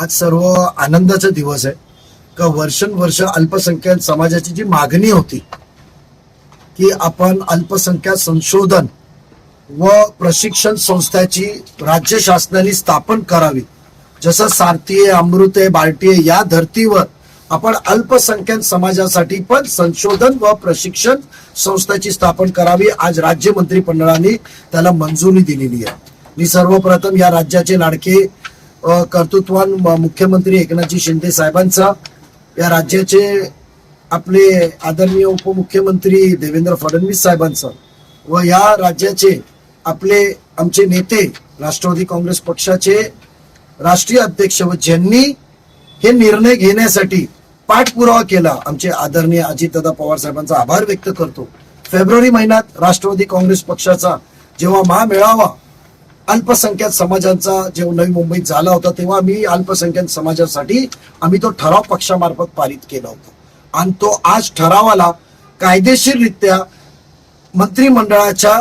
आज सर्व आनंदाचा दिवस आहे. का वर्षानुवर्ष अल्पसंख्याक समाजाची जी मागणी होती की आपण अल्पसंख्याक संशोधन व प्रशिक्षण संस्थाची राज्य शासनाने स्थापन करावी. जसं सारथीये अमृते अमृत या धर्तीवर आपण अल्पसंख्याक समाजासाठी पण संशोधन व प्रशिक्षण संस्थाची स्थापन करावी आज राज्य मंत्रिमंडळाने त्याला मंजुरी दिलेली आहे. मी सर्वप्रथम या राज्याचे लाडके कर्तृत्वान मुख्यमंत्री एकनाथजी शिंदे साहेबांचा. या राज्याचे आपले आदरणीय उपमुख्यमंत्री देवेंद्र फडणवीस साहेबांचा व या राज्याचे आपले आमचे नेते राष्ट्रवादी काँग्रेस पक्षाचे राष्ट्रीय अध्यक्ष व ज्यांनी हे निर्णय घेण्यासाठी पाठपुरावा केला आमचे आदरणीय अजितदादा पवार साहेबांचा आभार व्यक्त करतो. फेब्रुवारी महिन्यात राष्ट्रवादी काँग्रेस पक्षाचा जेव्हा महामेळावा अल्पसंख्याक समाजांचा जेव्हा नवी मुंबईत झाला होता तेव्हा आम्ही अल्पसंख्याक समाजासाठी आम्ही तो ठराव पक्षामार्फत पारित केला होता. आणि तो आज ठरावाला कायदेशीररित्या मंत्रिमंडळाच्या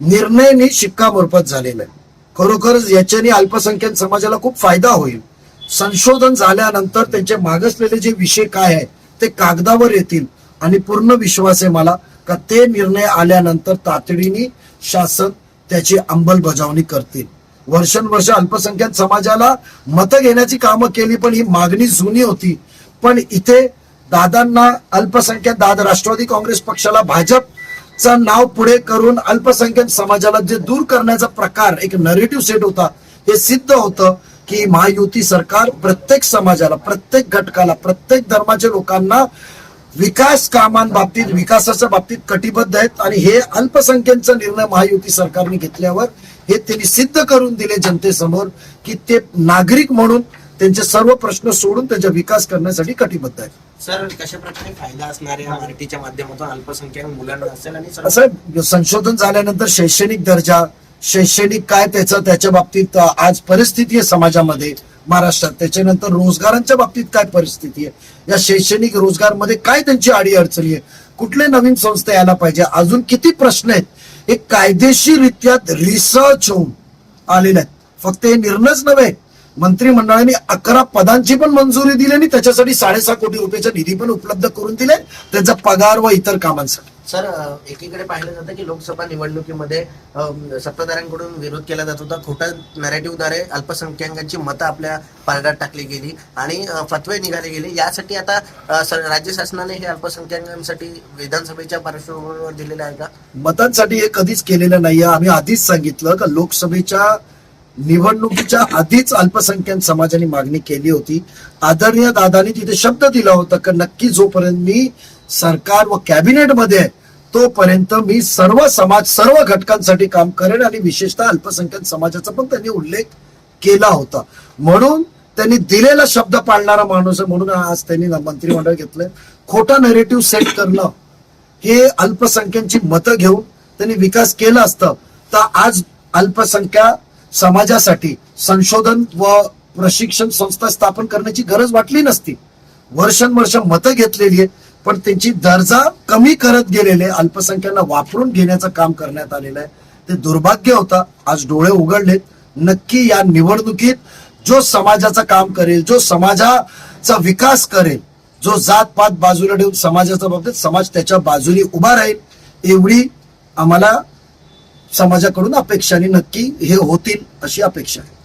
निर्णयाने शिक्कामोर्फत झालेला आहे. खरोखरच याच्याने अल्पसंख्याक समाजाला खूप फायदा होईल. संशोधन झाल्यानंतर त्यांचे मागसलेले जे विषय काय आहे ते कागदावर येतील आणि पूर्ण विश्वास आहे मला का ते निर्णय आल्यानंतर तातडीने शासन त्याची अंमलबजावणी करतील. वर्षानुवर्ष अल्पसंख्याक समाजाला मतं घेण्याची कामं केली पण ही मागणी जुनी होती. पण इथे दादांना अल्पसंख्याक दादा राष्ट्रवादी काँग्रेस पक्षाला भाजपचं नाव पुढे करून अल्पसंख्याक समाजाला जे दूर करण्याचा प्रकार एक नरेटिव्ह सेट होता हे सिद्ध होतं की महायुती सरकार प्रत्येक समाजाला प्रत्येक घटकाला प्रत्येक धर्माच्या लोकांना विकास कामांबाबतीत विकासाच्या बाबतीत कटिबद्ध आहेत आणि हे अल्पसंख्याकचा निर्णय महायुती सरकारने घेतल्यावर हे त्यांनी सिद्ध करून दिले जनतेसमोर की ते नागरिक म्हणून त्यांचे सर्व प्रश्न सोडून त्यांचा विकास करण्यासाठी कटिबद्ध आहेत. सर कशा प्रकारे फायदा असणार आहे मराठीच्या माध्यमातून अल्पसंख्याक मुलांना असेल आणि असं संशोधन झाल्यानंतर शैक्षणिक दर्जा शैक्षणिक काय त्याचं त्याच्या बाबतीत आज परिस्थिती आहे समाजामध्ये. महाराष्ट्रात. त्याच्यानंतर रोजगारांच्या बाबतीत काय परिस्थिती आहे? या शैक्षणिक रोजगारमध्ये काय त्यांची आडी अडचणी आहे? कुठले नवीन संस्था यायला पाहिजे? अजून किती प्रश्न आहेत? हे कायदेशीररित्या रिसर्च होऊन आलेले आहेत. फक्त हे निर्णयच नव्हे. मंत्रिमंडळाने अकरा पदांची पण मंजुरी दिली आणि त्याच्यासाठी साडेसहा कोटी रुपयाचा निधी पण उपलब्ध करून दिले त्याचा पगार व इतर कामांसाठी. सर एकीकडे पाहिलं जातं की लोकसभा निवडणुकीमध्ये सत्ताधाऱ्यांकडून विरोध केला जात होता. खोटा नॅरेटिव्हद्वारे अल्पसंख्याकांची मतं आपल्या पारड्यात टाकली गेली आणि फतवे निघाले गेले. यासाठी आता सर- राज्य शासनाने हे अल्पसंख्याकांसाठी विधानसभेच्या पार्श्वभूमीवर दिलेलं आहे का? मतांसाठी हे कधीच केलेलं नाहीये. आम्ही आधीच सांगितलं का लोकसभेच्या निवडणुकीच्या आधीच अल्पसंख्याक समाजाने मागणी केली होती. आदरणीय दादानी तिथे शब्द दिला होता की नक्की जोपर्यंत मी सरकार व कॅबिनेटमध्ये आहे तोपर्यंत मी सर्व समाज सर्व घटकांसाठी काम करेन आणि विशेषतः अल्पसंख्याक समाजाचा पण त्यांनी उल्लेख केला होता. म्हणून त्यांनी दिलेला शब्द पाळणारा माणूस आहे. म्हणून आज त्यांनी मंत्रिमंडळ घेतलंय. खोटा नेरेटिव्ह सेट करणं हे अल्पसंख्यांची मतं घेऊन त्यांनी विकास केला असतं. तर आज अल्पसंख्या समाजासाठी संशोधन व प्रशिक्षण संस्था स्थापन करण्याची गरज वाटली नसती. वर्षानुवर्ष मतं घेतलेली आहे पण त्यांची दर्जा कमी करत गेलेले अल्पसंख्यांना वापरून घेण्याचं काम करण्यात आलेलं आहे. ते दुर्भाग्य होता. आज डोळे उघडलेत. नक्की या निवडणुकीत जो समाजाचं काम करेल जो समाजाचा विकास करेल जो जात पात बाजूला ठेवून समाजाच्या बाबतीत समाज त्याच्या बाजूने उभा राहील एवढी आम्हाला समाजाकडून अपेक्षा आणि नक्की हे होतील अशी अपेक्षा आहे.